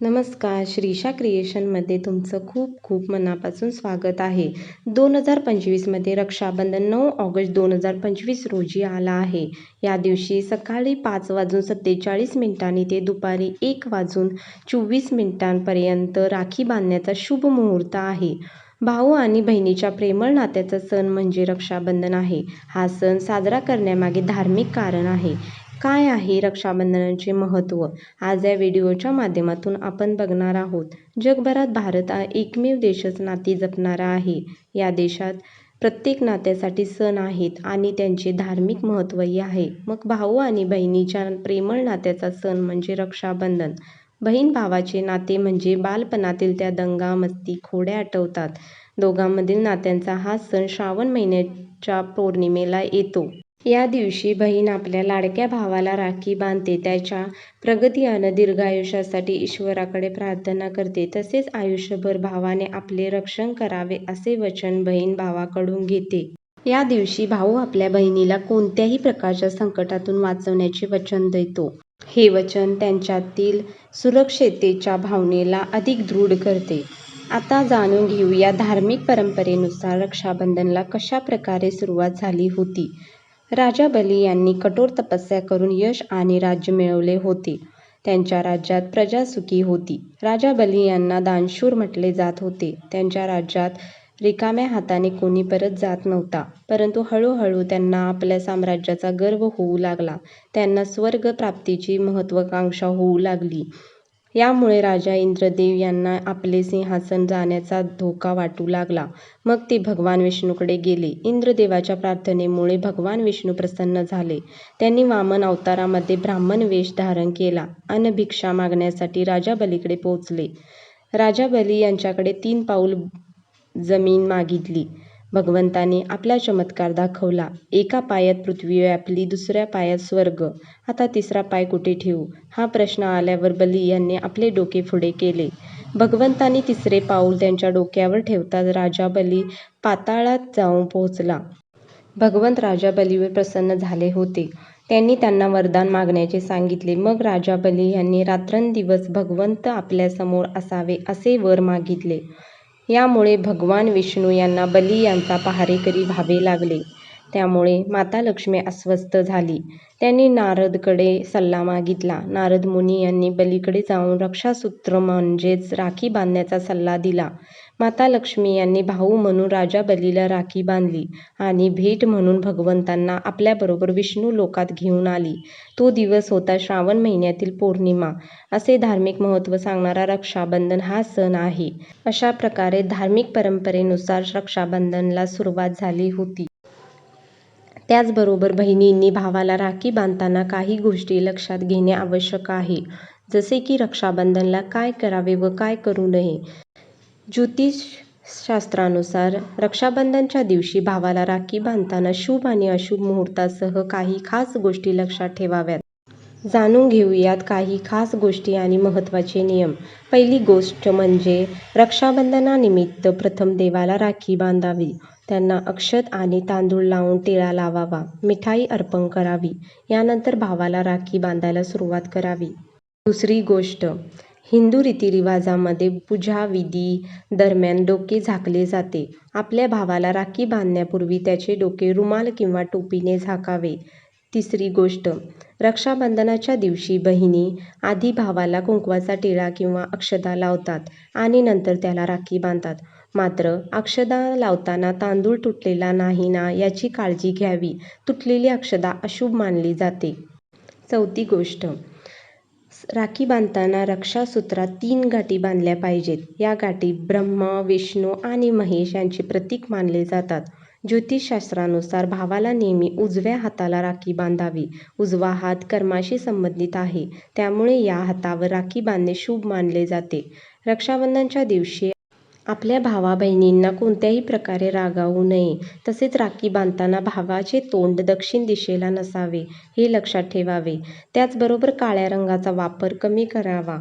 नमस्कार श्रीशा क्रिएशनमध्ये तुमचं खूप खूप मनापासून स्वागत आहे. दोन हजार पंचवीसमध्ये रक्षाबंधन नऊ ऑगस्ट दोन हजार पंचवीस रोजी आला आहे. या दिवशी सकाळी पाच वाजून सत्तेचाळीस मिनिटांनी ते दुपारी एक वाजून चोवीस मिनिटांपर्यंत राखी बांधण्याचा शुभ मुहूर्त आहे. भाऊ आणि बहिणीच्या प्रेमळ नात्याचा सण म्हणजे रक्षाबंधन आहे. हा सण साजरा करण्यामागे धार्मिक कारण आहे. काय आहे रक्षाबंधनाचे महत्त्व? आज या व्हिडिओच्या माध्यमातून आपण बघणार आहोत जगभरात भारत हा एकमेव देशच नाती जपणारा आहे. या देशात प्रत्येक नात्यासाठी सण आहेत आणि त्यांचे धार्मिक महत्त्वही आहे. मग भाऊ आणि बहिणीच्या प्रेमळ नात्याचा सण म्हणजे रक्षाबंधन. बहीण भावाचे नाते म्हणजे बालपणातील त्या दंगा मस्ती खोड्या आठवतात. दोघांमधील नात्यांचा हा सण श्रावण महिन्याच्या पौर्णिमेला येतो. या दिवशी बहीण आपल्या लाडक्या भावाला राखी बांधते. त्याच्या प्रगती आणि दीर्घायुष्यासाठी ईश्वराकडे प्रार्थना करते. तसेच आयुष्यभर भावाने आपले रक्षण करावे असे वचन बहीण भावाकडून घेते. या दिवशी भाऊ आपल्या बहिणीला कोणत्याही प्रकारच्या संकटातून वाचवण्याचे वचन देतो. हे वचन त्यांच्यातील सुरक्षिततेच्या भावनेला अधिक दृढ करते. आता जाणून घेऊया धार्मिक परंपरेनुसार रक्षाबंधनला कशा प्रकारे सुरुवात झाली होती. राजा बली यांनी कठोर तपस्या करून यश आणि राज्य मिळवले होते. त्यांच्या राज्यात प्रजा सुखी होती. राजा बली यांना दानशूर म्हटले जात होते. त्यांच्या राज्यात रिकाम्या हाताने कोणी परत जात नव्हता. परंतु हळूहळू त्यांना आपल्या साम्राज्याचा गर्व होऊ लागला. त्यांना स्वर्ग प्राप्तीची महत्त्वाकांक्षा होऊ लागली. यामुळे राजा इंद्रदेव यांना आपले सिंहासन जाण्याचा धोका वाटू लागला. मग ते भगवान विष्णूकडे गेले. इंद्रदेवाच्या प्रार्थनेमुळे भगवान विष्णू प्रसन्न झाले. त्यांनी वामन अवतारामध्ये ब्राह्मण वेश धारण केला अन्न भिक्षा मागण्यासाठी राजा बलीकडे पोहोचले. राजा बली यांच्याकडे तीन पाऊल जमीन मागितली. भगवंताने आपला चमत्कार दाखवला. एका पायात पृथ्वी व्यापली दुसऱ्या पायात स्वर्ग. आता तिसरा पाय कुठे ठेवू? हा प्रश्न आल्यावर बली यांनी आपले डोके पुढे केले. भगवंतांनी तिसरे पाऊल त्यांच्या डोक्यावर ठेवताच राजा बली पाताळात जाऊन पोहोचला. भगवंत राजा बलीवर प्रसन्न झाले होते. त्यांनी त्यांना वरदान मागण्याचे सांगितले. मग राजा बली यांनी रात्रंदिवस भगवंत आपल्यासमोर असावे असे वर मागितले. यामुळे भगवान विष्णू यांना बली यांचा पहारेकरी व्हावे लागले. त्यामुळे माता लक्ष्मी अस्वस्थ झाली. त्यांनी नारदकडे सल्ला मागितला. नारद मुनी यांनी बलीकडे जाऊन रक्षासूत्र म्हणजेच राखी बांधण्याचा सल्ला दिला. माता लक्ष्मी यांनी भाऊ म्हणून राजा बलीला राखी बांधली आणि भेट म्हणून भगवंतांना आपल्याबरोबर विष्णू लोकात घेऊन आली. तो दिवस होता श्रावण महिन्यातील पौर्णिमा. असे धार्मिक महत्त्व सांगणारा रक्षाबंधन हा सण आहे. अशा प्रकारे धार्मिक परंपरेनुसार रक्षाबंधनला सुरुवात झाली होती. त्याचबरोबर बहिणींनी भावाला राखी बांधताना काही गोष्टी लक्षात घेणे आवश्यक आहे. जसे की रक्षाबंधनला काय करावे व काय करू नये. ज्योतिषशास्त्रानुसार रक्षाबंधनच्या दिवशी भावाला राखी बांधताना शुभ आणि अशुभ मुहूर्तासह काही खास गोष्टी लक्षात ठेवाव्यात. जाणून घेऊयात काही खास गोष्टी आणि महत्त्वाचे नियम. पहिली गोष्ट म्हणजे रक्षाबंधनानिमित्त प्रथम देवाला राखी बांधावी. त्यांना अक्षत आणि तांदूळ लावून टिळा लावावा. मिठाई अर्पण करावी. यानंतर भावाला राखी बांधायला सुरुवात करावी. दुसरी गोष्ट हिंदू रीतिरिवाजामध्ये पूजाविधी दरम्यान डोके झाकले जाते. आपल्या भावाला राखी बांधण्यापूर्वी त्याचे डोके रुमाल किंवा टोपीने झाकावे. तिसरी गोष्ट रक्षाबंधनाच्या दिवशी बहिणी आधी भावाला कुंकवाचा टिळा किंवा अक्षता लावतात आणि नंतर त्याला राखी बांधतात. मात्र अक्षदा लावताना तांदूळ तुटलेला नाही ना याची काळजी घ्यावी. तुटलेली अक्षदा अशुभ मानली जाते. चौथी गोष्ट राखी बांधताना रक्षासूत्रात तीन गाठी बांधल्या पाहिजेत. या गाठी ब्रह्मा विष्णू आणि महेश यांचे प्रतीक मानले जातात. ज्योतिषशास्त्रानुसार भावाला नेहमी उजव्या हाताला राखी बांधावी. उजवा हात कर्माशी संबंधित आहे. त्यामुळे या हातावर राखी बांधणे शुभ मानले जाते. रक्षाबंधनच्या दिवशी आपल्या भावा बहिणींना कोणत्याही प्रकारे रागावू नये. तसेच राखी बांधताना भावाचे तोंड दक्षिण दिशेला नसावे हे लक्षात ठेवावे. त्याचबरोबर काळ्या रंगाचा वापर कमी करावा.